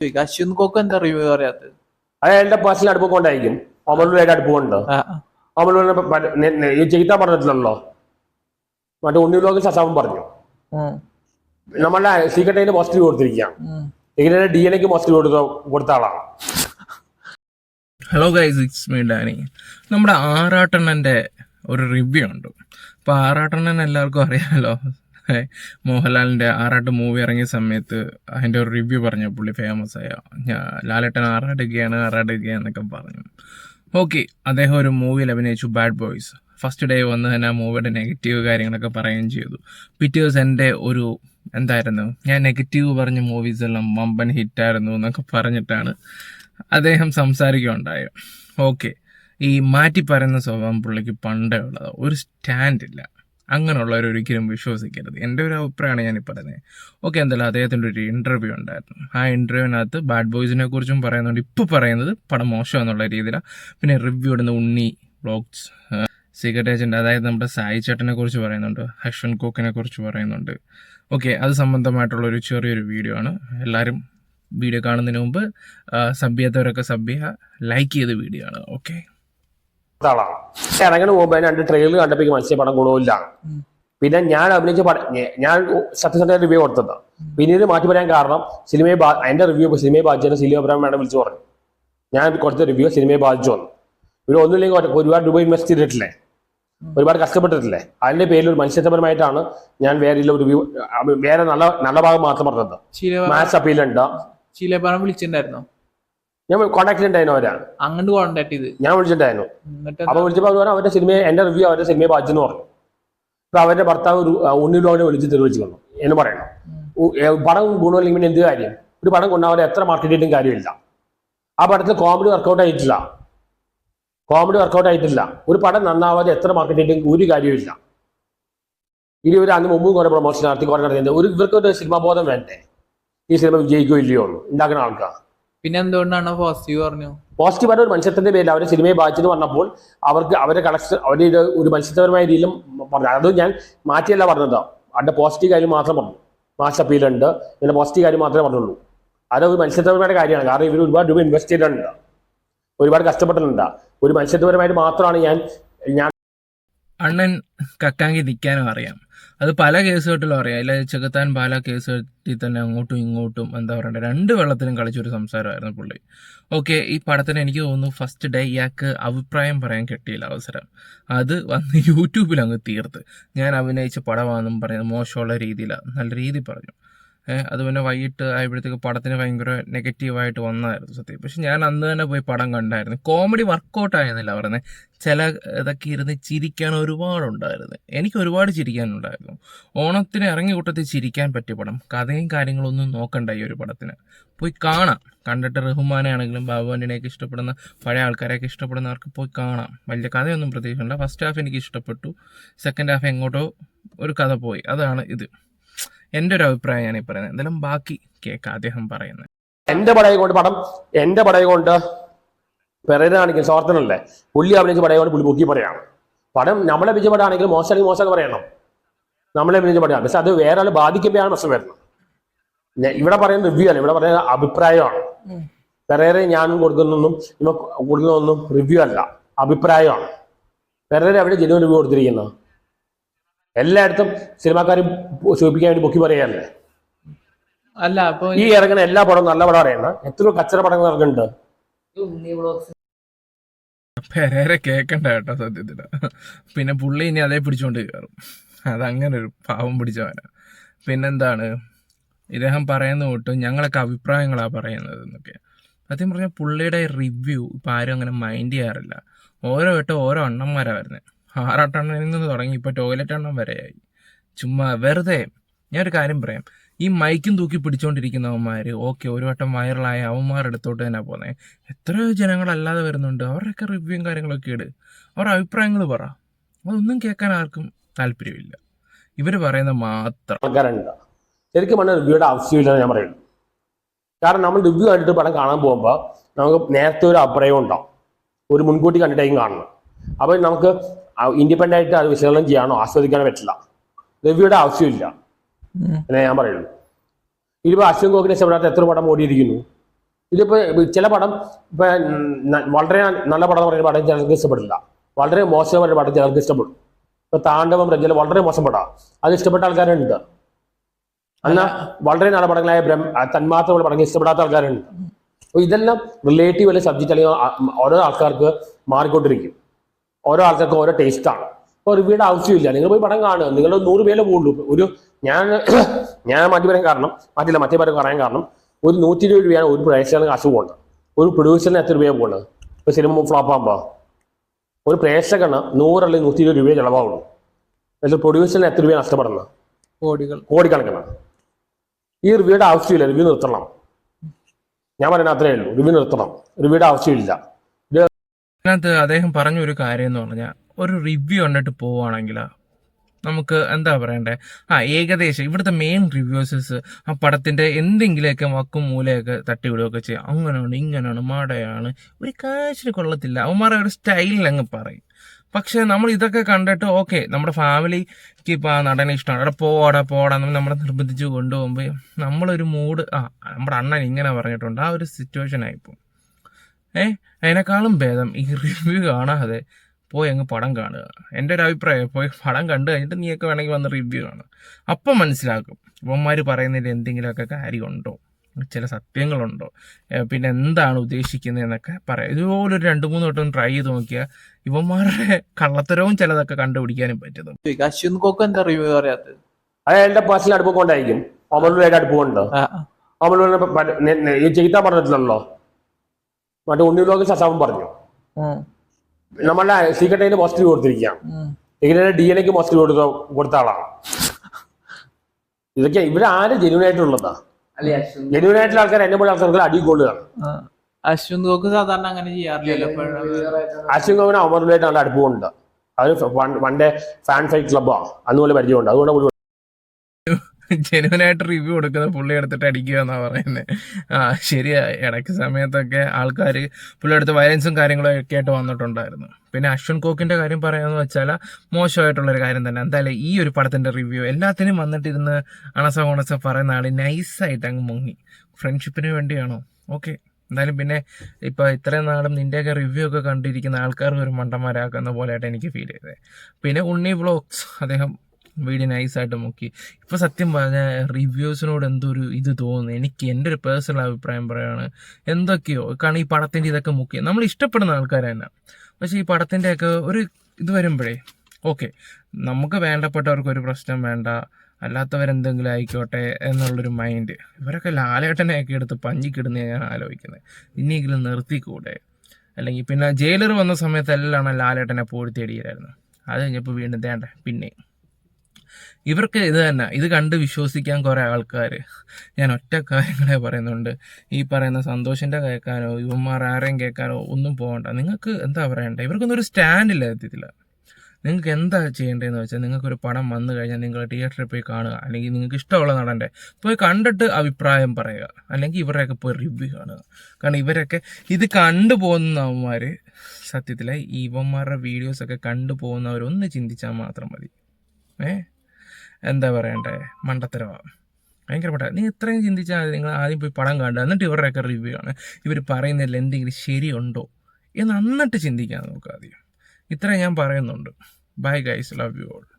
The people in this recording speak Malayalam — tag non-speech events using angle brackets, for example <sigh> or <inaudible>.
ചോദിക്കാം അശ്വിൻ കോക്ക് എന്താ റിവ്യൂ പറയാത്തത് അത് എന്റെ പേഴ്സണൽ അടുപ്പ് കൊണ്ടായിരിക്കും. അമലൂരായിട്ട് അടുപ്പ് കൊണ്ട്. അമലുവിനെ ചെയ്താൻ പറഞ്ഞിട്ടില്ലല്ലോ? മറ്റേ ഉണ്ണി ലോകം ശശാമൻ പറഞ്ഞു. നമ്മളുടെ നമ്മളെ സീക്രട്ടിന് പോസിറ്റീവ് കൊടുത്തിരിക്കാം. സീക്രട്ടിന്റെ ഡി എൻ എക്ക് പോസിറ്റീവ് കൊടുത്ത കൊടുത്ത ആളാണ്. Hello guys it's me Danny നമ്മുടെ ആറാട്ടണ്ണന്റെ ഒരു റിവ്യൂ ഉണ്ട്. അപ്പോൾ ആറാട്ടണ്ണൻ എല്ലാവർക്കും അറിയാമല്ലോ മോഹൻലാലിന്റെ ആറാട്ട് മൂവി ഇറങ്ങിയ സമയത്ത് അതിന്റെ ഒരു റിവ്യൂ പറഞ്ഞു പുള്ളി ഫേമസ് ആയ. ലാലേട്ടൻ ആറാടുകയാണ് എന്നൊക്കെ പറഞ്ഞു. ഓക്കെ അദ്ദേഹം ഒരു മൂവിയിൽ അഭിനയിച്ചു ബാഡ് ബോയ്സ് ഫസ്റ്റ് ഡേ വന്ന് തന്നെ ആ മൂവിയുടെ നെഗറ്റീവ് കാര്യങ്ങളൊക്കെ പറയുകയും ചെയ്തു. പിറ്റേ ദിവസം എന്റെ ഒരു എന്തായിരുന്നു ഞാൻ നെഗറ്റീവ് പറഞ്ഞ മൂവീസ് എല്ലാം വമ്പൻ ഹിറ്റായിരുന്നു എന്നൊക്കെ പറഞ്ഞിട്ടാണ് അദ്ദേഹം സംസാരിക്കുകയുണ്ടായത്. ഓക്കെ ഈ മാറ്റി പറയുന്ന സ്വഭാവം പുള്ളിക്ക് പണ്ടേ ഉള്ളതാണ് ഒരു സ്റ്റാൻഡ് ഇല്ല. അങ്ങനെയുള്ളവർ ഒരിക്കലും വിശ്വസിക്കരുത്. എന്റെ ഒരു അഭിപ്രായമാണ് ഞാൻ പറയുന്നത് ഓക്കെ എന്തായാലും അദ്ദേഹത്തിന്റെ ഒരു ഇന്റർവ്യൂ ഉണ്ടായിരുന്നു. ആ ഇന്റർവ്യൂവിനകത്ത് ബാഡ് ബോയ്സിനെ കുറിച്ചും പറയുന്നുണ്ട്. ഇപ്പോൾ പറയുന്നത് പടം മോശം എന്നുള്ള രീതിയിലാണ് പിന്നെ റിവ്യൂ ഇടുന്ന ഉണ്ണി ബ്ലോഗ്സ് സീക്രട്ട് ഏജന്റ് അതായത് നമ്മുടെ സായി ചേട്ടനെ കുറിച്ച് പറയുന്നുണ്ട്. ഹഷ്വൻ കോക്കിനെ കുറിച്ച് പറയുന്നുണ്ട്. ഓക്കെ അത് സംബന്ധമായിട്ടുള്ള ഒരു ചെറിയൊരു വീഡിയോ ആണ്. എല്ലാവരും വീഡിയോ കാണുന്നതിന് മുമ്പ് സബ് ചെയ്യാത്തവരൊക്കെ ലൈക്ക് ചെയ്ത വീഡിയോ ആണ്. ഓക്കെ. കൊടുത്ത പക്ഷെ ഇറങ്ങണ തന്നെ രണ്ട് ട്രെയിലർ കണ്ടപ്പോ മനസ്സിലെ പടം ഗുണമില്ല പിന്നെ ഞാൻ അഭിനയിച്ച പടം ഞാൻ സത്യസന്ധ റിവ്യൂ കൊടുത്തത്. പിന്നീട് മാറ്റി പറയാൻ കാരണം സിനിമയെ എന്റെ റിവ്യൂ സിനിമയെ ബാധിച്ചു സിനിമ അഭിപ്രായം വേണം വിളിച്ചു പറഞ്ഞു. ഞാൻ കൊടുത്ത റിവ്യൂ സിനിമയെ ബാധിച്ചു വന്നു. ഇവർ ഒന്നുമില്ലെങ്കിൽ ഒരുപാട് രൂപ ഇൻവെസ്റ്റ് ചെയ്തിട്ടില്ലേ? ഒരുപാട് കഷ്ടപ്പെട്ടിട്ടില്ലേ? അതിന്റെ പേരിൽ ഒരു മനുഷ്യത്വപരമായിട്ടാണ് ഞാൻ വേറെ ഒരു റിവ്യൂ വേറെ നല്ല നല്ല ഭാഗം മാത്രം പറഞ്ഞത്. മാസ് അപ്പീലുണ്ടോ പറഞ്ഞ വിളിച്ചിട്ടുണ്ടായിരുന്നോ? ഞാൻ കോൺടാക്ട് ഉണ്ടായിരുന്നു അവരാണ്. അങ്ങോട്ട് കോൺടാക്ട് ചെയ്ത്. ഞാൻ വിളിച്ചിട്ടുണ്ടായിരുന്നു. അപ്പൊ വിളിച്ചപ്പോൾ അവർ അവരുടെ സിനിമയെ എന്റെ റിവ്യൂ അവരുടെ സിനിമയെ ബാധിച്ചെന്ന് പറഞ്ഞു. അപ്പൊ അവരുടെ ഭർത്താവ് ഒരു ഉണ്ണിലോനെ വിളിച്ച് തെളിവിച്ചിരുന്നു കൊണ്ടു എന്ന് പറയണം. പടം ഗുണമില്ലെങ്കിൽ പിന്നെ എന്ത് കാര്യം? ഒരു പടം കൊണ്ടാവരെ എത്ര മാർക്കറ്റ് ചെയ്തിട്ടും കാര്യമില്ല. ആ പടത്തിൽ കോമഡി വർക്കൗട്ട് ആയിട്ടില്ല. കോമഡി വർക്കൗട്ട് ആയിട്ടില്ല. ഒരു പടം നന്നാവാതെ എത്ര മാർക്കറ്റ് ചെയ്തിട്ടും ഒരു കാര്യമില്ല ഇനി ഒരു അന്ന് മുമ്പും കുറെ പ്രൊമോഷൻ നടത്തി കുറെ നടത്തി. ഒരു ഇവർക്ക് ഒരു സിനിമാ ബോധം വേണ്ടേ? ഈ സിനിമ വിജയിക്കോ ഇല്ലയോ ഉള്ളൂ ഉണ്ടാക്കുന്ന ആൾക്കാർ. പിന്നെ എന്തുകൊണ്ടാണ് പോസിറ്റീവ് പറഞ്ഞു? പോസിറ്റീവ് ആയിട്ട് ഒരു മനുഷ്യത്തിന്റെ പേരിൽ അവരെ സിനിമയെ ബാധിച്ചെന്ന് പറഞ്ഞപ്പോൾ അവർക്ക് അവരെ കളക്ഷൻ അവരുടെ ഒരു മനുഷ്യത്വപരമായ രീതിയിലും പറഞ്ഞു. അത് ഞാൻ മാറ്റിയല്ല പറഞ്ഞത്. അവരുടെ പോസിറ്റീവ് കാര്യം മാത്രം പറഞ്ഞു. മാസ് അപ്പീലുണ്ട്. ഇങ്ങനെ പോസിറ്റീവ് കാര്യം മാത്രമേ പറഞ്ഞുള്ളൂ. അത് ഒരു മനുഷ്യത്വപരമായ കാര്യമാണ്. കാരണം ഇവർ ഒരുപാട് രൂപ ഇൻവെസ്റ്റ് ചെയ്തിട്ടുണ്ട്. ഒരുപാട് കഷ്ടപ്പെട്ടിട്ടുണ്ട്. ഒരു മനുഷ്യത്വപരമായിട്ട് മാത്രമാണ് ഞാൻ ഞാൻ അണ്ണൻ കക്കാങ്കി നിൽക്കാനും അറിയാം. അത് പല കേസുകട്ടിലും അറിയാം. ഇല്ല ചെകുത്താൻ പാല കേസ് കെട്ടി തന്നെ അങ്ങോട്ടും ഇങ്ങോട്ടും എന്താ പറയണ്ടേ രണ്ട് വെള്ളത്തിലും കളിച്ചൊരു സംസാരമായിരുന്നു പുള്ളി. ഓക്കെ ഈ പടത്തിന് എനിക്ക് തോന്നുന്നു ഫസ്റ്റ് ഡേ ഇയാൾക്ക് അഭിപ്രായം പറയാൻ കിട്ടിയില്ല അവസരം. അത് വന്ന് <laughs> യൂട്യൂബിൽ അങ്ങ് തീർത്ത്. ഞാൻ അഭിനയിച്ച പടമാണെന്നും പറയുന്നത് മോശമുള്ള രീതിയിലാണ് നല്ല രീതി പറഞ്ഞു. അത് പിന്നെ വൈകിട്ട് ആയപ്പോഴത്തേക്ക് പടത്തിന് ഭയങ്കര നെഗറ്റീവായിട്ട് വന്നായിരുന്നു സത്യം. പക്ഷെ ഞാൻ അന്ന് തന്നെ പോയി പടം കണ്ടായിരുന്നു. കോമഡി വർക്കൗട്ട് ആയെന്നില്ല പറയുന്നത് ചില ഇതൊക്കെ ഇരുന്ന് ചിരിക്കാൻ ഒരുപാടുണ്ടായിരുന്നു. എനിക്ക് ഒരുപാട് ചിരിക്കാനുണ്ടായിരുന്നു. ഓണത്തിന് ഇറങ്ങി കൂട്ടത്തിൽ ചിരിക്കാൻ പറ്റിയ പടം. കഥയും കാര്യങ്ങളൊന്നും നോക്കണ്ട ഈ ഒരു പടത്തിന്. പോയി കാണാം. കണ്ടിട്ട് റഹ്മാനെ ആണെങ്കിലും ബാബുവിനെയൊക്കെ ഇഷ്ടപ്പെടുന്ന പഴയ ആൾക്കാരെയൊക്കെ ഇഷ്ടപ്പെടുന്നവർക്ക് പോയി കാണാം. വലിയ കഥയൊന്നും പ്രതീക്ഷയില്ല. ഫസ്റ്റ് ഹാഫ് എനിക്ക് ഇഷ്ടപ്പെട്ടു. സെക്കൻഡ് ഹാഫ് എങ്ങോട്ടോ ഒരു കഥ പോയി. അതാണ് ഇത്. എന്റെ ഒരു അഭിപ്രായം ഞാൻ ഈ പറയുന്നത്. എന്തായാലും ബാക്കി കേൾക്കാം അദ്ദേഹം പറയുന്നത്. എന്റെ പടയെ കൊണ്ട് പടം എന്റെ പടയെ കൊണ്ട് പെരേര കാണിക്കും സ്വാർത്ഥനല്ലേ? പുള്ളി അഭിനയിച്ച പടയെ കൊണ്ട് പുള്ളി പൊക്കി പറയാം പടം നമ്മളെ അഭിനയിച്ച പടമാണെങ്കിൽ മോശമാണെങ്കിൽ മോശമൊക്കെ പറയണം. നമ്മളെ അഭിനയിച്ച പടമാണ്. പക്ഷെ അത് വേറെ ആൾ ബാധിക്കുമ്പോഴാണ് പ്രശ്നം വരുന്നത്. ഇവിടെ പറയുന്ന റിവ്യൂ അല്ല ഇവിടെ പറയുന്ന അഭിപ്രായമാണ്. പെരേരെ ഞാൻ കൊടുക്കുന്നൊന്നും ഇവ കൊടുക്കുന്നൊന്നും റിവ്യൂ അല്ല അഭിപ്രായമാണ്. പെരേര അവിടെ ജനുവൻ റിവ്യൂ കൊടുത്തിരിക്കുന്നത് എല്ലായിടത്തും സിനിമാക്കാരും ചോദിപ്പിക്കാൻ വേണ്ടി പൊക്കി പറയാനല്ലേ അല്ല അപ്പൊ ഈ ഇറങ്ങുന്ന എല്ലാ പടവും നല്ല പടം അറിയണ എത്ര കച്ചറ പടങ്ങൾ ഇറങ്ങുന്നുണ്ട്. പെരേരെ കേക്കണ്ട കേട്ടോ സത്യത്തിൽ. പിന്നെ പുള്ളി ഇനി അതേ പിടിച്ചോണ്ട് കയറും അതങ്ങനെ ഒരു പാവം പിടിച്ചവനാ. പിന്നെന്താണ്? ഇദ്ദേഹം പറയുന്ന തൊട്ട് ഞങ്ങളൊക്കെ അഭിപ്രായങ്ങളാ പറയുന്നത് എന്നൊക്കെ. സത്യം പറഞ്ഞ പുള്ളിയുടെ റിവ്യൂ ഇപ്പം ആരും അങ്ങനെ മൈൻഡ് ചെയ്യാറില്ല. ഓരോ വട്ടം ഓരോ അണ്ണന്മാരാ വരുന്നത് ആറാട്ടെണ്ണയിൽ നിന്ന് തുടങ്ങി. ഇപ്പോൾ ടോയ്ലറ്റ് എണ്ണം വരെയായി ചുമ്മാ വെറുതെ ഞാനൊരു കാര്യം പറയാം. ഈ മൈക്കും തൂക്കി പിടിച്ചുകൊണ്ടിരിക്കുന്നവന്മാർ ഓക്കെ ഒരു വട്ടം വൈറലായ അവന്മാർ എടുത്തോട്ട് തന്നെ പോകുന്നത് എത്രയോ ജനങ്ങളല്ലാതെ വരുന്നുണ്ട്. അവരുടെയൊക്കെ റിവ്യൂവും കാര്യങ്ങളൊക്കെ ഇട്. അവരുടെ അഭിപ്രായങ്ങൾ പറ. അതൊന്നും കേൾക്കാൻ ആർക്കും താല്പര്യമില്ല. ഇവർ പറയുന്ന മാത്രം. ശരിക്കും പറഞ്ഞ റിവ്യൂയുടെ ആവശ്യമില്ലെന്ന് ഞാൻ പറയുന്നു. കാരണം നമ്മൾ റിവ്യൂ കണ്ടിട്ട് പടം കാണാൻ പോകുമ്പോൾ നമുക്ക് നേരത്തെ ഒരു അഭിപ്രായം ഉണ്ടാവും. ഒരു മുൻകൂട്ടി കണ്ടിട്ടായിരിക്കും കാണണം. അപ്പോൾ നമുക്ക് ഇൻഡിപെൻഡന്റ് ആയിട്ട് അത് വിശകലനം ചെയ്യാനോ ആസ്വദിക്കാനോ പറ്റില്ല. രവിയുടെ ആവശ്യമില്ല. എന്നേ ഞാൻ പറയുള്ളൂ. ഇതിപ്പോ അശ്വൻ ഗോകിനെ ഇഷ്ടപ്പെടാത്ത എത്ര പടം ഓടിയിരിക്കുന്നു? ഇതിപ്പോ ചില പടം ഇപ്പൊ വളരെ നല്ല പടം എന്ന് പറയുന്ന പടം ചിലർക്ക് ഇഷ്ടപ്പെടില്ല. വളരെ മോശമായ പടം ചിലർക്ക് ഇഷ്ടപ്പെടും. ഇപ്പൊ താണ്ഡവം രഞ്ജല വളരെ മോശം അത് ഇഷ്ടപ്പെട്ട ആൾക്കാരുണ്ട്. എന്നാൽ വളരെ നല്ല പടങ്ങളായ ബ്രഹ്മ തന്മാത്രമുള്ള തന്മാത്ര പടങ്ങൾ ഇഷ്ടപ്പെടാത്ത ആൾക്കാരുണ്ട്. അപ്പൊ ഇതെല്ലാം റിലേറ്റീവ് അല്ലെങ്കിൽ സബ്ജക്റ്റ് അല്ലെങ്കിൽ ഓരോ ആൾക്കാർക്ക് മാറിക്കൊണ്ടിരിക്കും. ഓരോ ആൾക്കാർക്ക് ഓരോ ടേസ്റ്റാണ് അപ്പോൾ റിവ്യൂടെ ആവശ്യമില്ല. നിങ്ങൾ പോയി പടം കാണുക. നിങ്ങൾ നൂറ് പേരെ പോകുള്ളൂ ഒരു ഞാൻ <coughs> ഞാൻ മാറ്റി പറയാൻ കാരണം മാറ്റില്ല മറ്റേ പറയാൻ പറയാൻ കാരണം ഒരു നൂറ്റി ഇരുപത് രൂപയാണ് ഒരു പ്രേക്ഷകന് കാശ് പോകുന്നത് ഒരു പ്രൊഡ്യൂസറിന് എത്ര രൂപയാണ് പോകുന്നത് ഇപ്പോൾ സിനിമ ഫ്ലോപ്പ് ആകുമ്പോ ഒരു പ്രേക്ഷകന് നൂറ് അല്ലെങ്കിൽ നൂറ്റി ഇരുപത് രൂപയെ ചിലവാകുള്ളൂ എന്നിട്ട് പ്രൊഡ്യൂസറിന് എത്ര രൂപയാണ് നഷ്ടപ്പെടുന്നത്? കോടികൾ. കോടിക്കണക്കിന് ഈ റിവ്യൂടെ ആവശ്യമില്ല. റിവ്യൂ നിർത്തണം. ഞാൻ പറയുന്നത് അത്രയേ ഉള്ളൂ. റിവ്യൂ നിർത്തണം. റിവ്യൂടെ ആവശ്യമില്ല. അതിനകത്ത് അദ്ദേഹം പറഞ്ഞ ഒരു കാര്യം എന്ന് പറഞ്ഞാൽ ഒരു റിവ്യൂ കണ്ടിട്ട് പോവുകയാണെങ്കിൽ നമുക്ക് എന്താ പറയണ്ടേ? ആ ഏകദേശം ഇവിടുത്തെ മെയിൻ റിവ്യൂസേഴ്സ് ആ പടത്തിന്റെ എന്തെങ്കിലുമൊക്കെ വക്കും മൂലയൊക്കെ തട്ടിവിടുകയൊക്കെ ചെയ്യും. അങ്ങനെയാണ് ഇങ്ങനെയാണ് മാടയാണ്. ഒരു കാശിന് കൊള്ളത്തില്ല. അവന്മാരെ ഒരു സ്റ്റൈലിൽ അങ്ങ് പറയും. പക്ഷെ നമ്മൾ ഇതൊക്കെ കണ്ടിട്ട് ഓക്കെ നമ്മുടെ ഫാമിലിക്ക് ഇപ്പോൾ ആ നടനെ ഇഷ്ടമാണ്. അവിടെ പോടാ പോടാ എന്ന് നമ്മളെ നിർബന്ധിച്ച് കൊണ്ടുപോകുമ്പോൾ നമ്മളൊരു മൂഡ് ആ നമ്മുടെ അണ്ണൻ ഇങ്ങനെ പറഞ്ഞിട്ടുണ്ട്. ആ ഒരു സിറ്റുവേഷൻ ആയിപ്പോൾ ഏ? അതിനേക്കാളും ഭേദം ഈ റിവ്യൂ കാണാതെ പോയി അങ്ങ് പടം കാണുക. എന്റെ ഒരു അഭിപ്രായം പോയി പടം കണ്ടു കഴിഞ്ഞിട്ട് നീയൊക്കെ വേണമെങ്കിൽ വന്ന് റിവ്യൂ കാണുക. അപ്പം മനസ്സിലാക്കും. ഇവന്മാർ പറയുന്നതിൽ എന്തെങ്കിലുമൊക്കെ കാര്യമുണ്ടോ? ചില സത്യങ്ങളുണ്ടോ? പിന്നെ എന്താണ് ഉദ്ദേശിക്കുന്നത് എന്നൊക്കെ പറയാം. ഇതുപോലെ ഒരു രണ്ട് മൂന്ന് വട്ടം ട്രൈ ചെയ്ത് നോക്കിയാൽ ഇവന്മാരുടെ കള്ളത്തരവും ചിലതൊക്കെ കണ്ടുപിടിക്കാനും കോക്ക് എന്താ റിവ്യൂ പറയാത്തത്? അത് എന്റെ പേഴ്സണൽ അടുപ്പം കൊണ്ടായിരിക്കും. അമലുമായിട്ട് അടുപ്പം കൊണ്ടോ? ആ, അമലൂരിനെ ഈ പറഞ്ഞിട്ടില്ലല്ലോ മറ്റേ ഉണ്ണി ലോകം ശശാവൻ പറഞ്ഞു. നമ്മളെ നമ്മളുടെ സീക്രട്ടൈന് പോസിറ്റീവ് കൊടുത്തിരിക്കുകയാണ്. ഉം. ഇങ്ങനെ ഡി എൻ എക്ക് പോസിറ്റീവ് കൊടുത്ത കൊടുത്ത ആളാണ്. ഇതൊക്കെ ഇവിടെ ആര് ജെന്യൂൻ ആയിട്ടുള്ളതാ? ജെന്യൂൻ ആയിട്ടുള്ള ആൾക്കാർ എന്നെ പോലെ ആൾക്കാർക്ക് അടി കൊള്ളുകയാണ്. അശ്വിൻ കോക്ക് സാധാരണ അങ്ങനെ ചെയ്യാറില്ലല്ലോ അശ്വിൻ ഗോവിന് അമറിലായിട്ട് നല്ല അടുപ്പമുണ്ട്. അത് വൺ ഡേ ഫാൻ ഫൈറ്റ് ക്ലബ്ബാണ് അതുപോലെ പരിചയമുണ്ട്. അതുകൊണ്ട് പുള്ളി ജെനുവനായിട്ട് റിവ്യൂ കൊടുക്കുന്ന പുള്ളി എടുത്തിട്ട് അടിക്കുക എന്നാ പറയുന്നത് ആ ശരിയാ. ഇടയ്ക്ക് സമയത്തൊക്കെ ആൾക്കാർ പുള്ളി അടുത്ത് വയലൻസും കാര്യങ്ങളും ഒക്കെ ആയിട്ട് വന്നിട്ടുണ്ടായിരുന്നു. പിന്നെ അശ്വിൻ കോക്കിന്റെ കാര്യം പറയാന്ന് വെച്ചാൽ മോശമായിട്ടുള്ളൊരു കാര്യം തന്നെ. എന്തായാലും ഈ ഒരു പടത്തിന്റെ റിവ്യൂ എല്ലാത്തിനും വന്നിട്ടിരുന്ന് അണസ ഓണസ പറയുന്ന ആൾ നൈസായിട്ട് അങ്ങ് മുങ്ങി. ഫ്രണ്ട്ഷിപ്പിന് വേണ്ടിയാണോ? ഓക്കെ എന്തായാലും പിന്നെ ഇപ്പൊ ഇത്രയും നാളും നിന്റെയൊക്കെ റിവ്യൂ ഒക്കെ കണ്ടിരിക്കുന്ന ആൾക്കാർ ഒരു മണ്ടന്മാരാക്കുന്ന പോലെയായിട്ട് എനിക്ക് ഫീൽ ചെയ്തത് പിന്നെ ഉണ്ണി വ്ളോഗ്സ് അദ്ദേഹം വീഡിയോ നൈസായിട്ട് നോക്കി. ഇപ്പൊ സത്യം പറഞ്ഞ റിവ്യൂസിനോട് എന്തോ ഒരു ഇത് തോന്നുന്നു. എനിക്ക് എന്റെ ഒരു പേഴ്സണൽ അഭിപ്രായം പറയാണ്. എന്തൊക്കെയോ. കാരണം ഈ പടത്തിന്റെ ഇതൊക്കെ മുക്കി നമ്മൾ ഇഷ്ടപ്പെടുന്ന ആൾക്കാർ തന്നെ. പക്ഷെ ഈ പടത്തിന്റെ ഒക്കെ ഒരു ഇത് വരുമ്പോഴേ ഓക്കെ നമുക്ക് വേണ്ടപ്പെട്ടവർക്ക് ഒരു പ്രശ്നം വേണ്ട. അല്ലാത്തവരെന്തെങ്കിലും ആയിക്കോട്ടെ എന്നുള്ളൊരു മൈൻഡ് ഇവരൊക്കെ ലാലേട്ടനെയൊക്കെ എടുത്ത് പഞ്ഞിക്കിടുന്ന ഞാൻ ആലോചിക്കുന്നത് ഇനിയെങ്കിലും നിർത്തിക്കൂടെ? അല്ലെങ്കിൽ പിന്നെ ജയിലർ വന്ന സമയത്തെല്ലാം ലാലേട്ടനെ പൂഴ്ത്തിയടിയിലായിരുന്നു അത് കഴിഞ്ഞപ്പോൾ വീണ്ടും തേണ്ട. പിന്നെ ഇവർക്ക് ഇത് തന്നെ ഇത് കണ്ട് വിശ്വസിക്കാൻ കുറേ ആൾക്കാർ ഞാൻ ഒറ്റ കാര്യങ്ങളെ പറയുന്നുണ്ട്. ഈ പറയുന്ന സന്തോഷിന്റെ കേൾക്കാനോ ഇവന്മാർ ആരെയും കേൾക്കാനോ ഒന്നും പോകണ്ട. നിങ്ങൾക്ക് എന്താ പറയണ്ടേ? ഇവർക്കൊന്നും ഒരു സ്റ്റാൻഡില്ല എത്തിയില്ല നിങ്ങൾക്ക് എന്താ ചെയ്യേണ്ടതെന്ന് വെച്ചാൽ നിങ്ങൾക്കൊരു പടം വന്നു കഴിഞ്ഞാൽ നിങ്ങൾ തിയേറ്ററിൽ പോയി കാണുക. അല്ലെങ്കിൽ നിങ്ങൾക്ക് ഇഷ്ടമുള്ള നടന്റെ പോയി കണ്ടിട്ട് അഭിപ്രായം പറയുക. അല്ലെങ്കിൽ ഇവരുടെയൊക്കെ പോയി റിവ്യൂ കാണുക. കാരണം ഇവരൊക്കെ ഇത് കണ്ടു പോകുന്നവന്മാർ സത്യത്തിൽ ഇവന്മാരുടെ വീഡിയോസൊക്കെ കണ്ടു പോകുന്നവരൊന്ന് ചിന്തിച്ചാൽ മാത്രം മതി. ഏ? എന്താ പറയണ്ടേ? മണ്ടത്തരമാണ് ഭയങ്കര നീ ഇത്രയും ചിന്തിച്ചാൽ നിങ്ങൾ ആദ്യം പോയി പടം കാണുക എന്നിട്ട് ഇവരുടെയൊക്കെ റിവ്യൂ ആണ്. ഇവർ പറയുന്നതിൽ എന്തെങ്കിലും ശരിയുണ്ടോ എന്ന് എന്നിട്ട് ചിന്തിക്കാൻ നോക്കുക ആദ്യം. ഇത്ര ഞാൻ പറയുന്നുണ്ട്. Bye guys love you all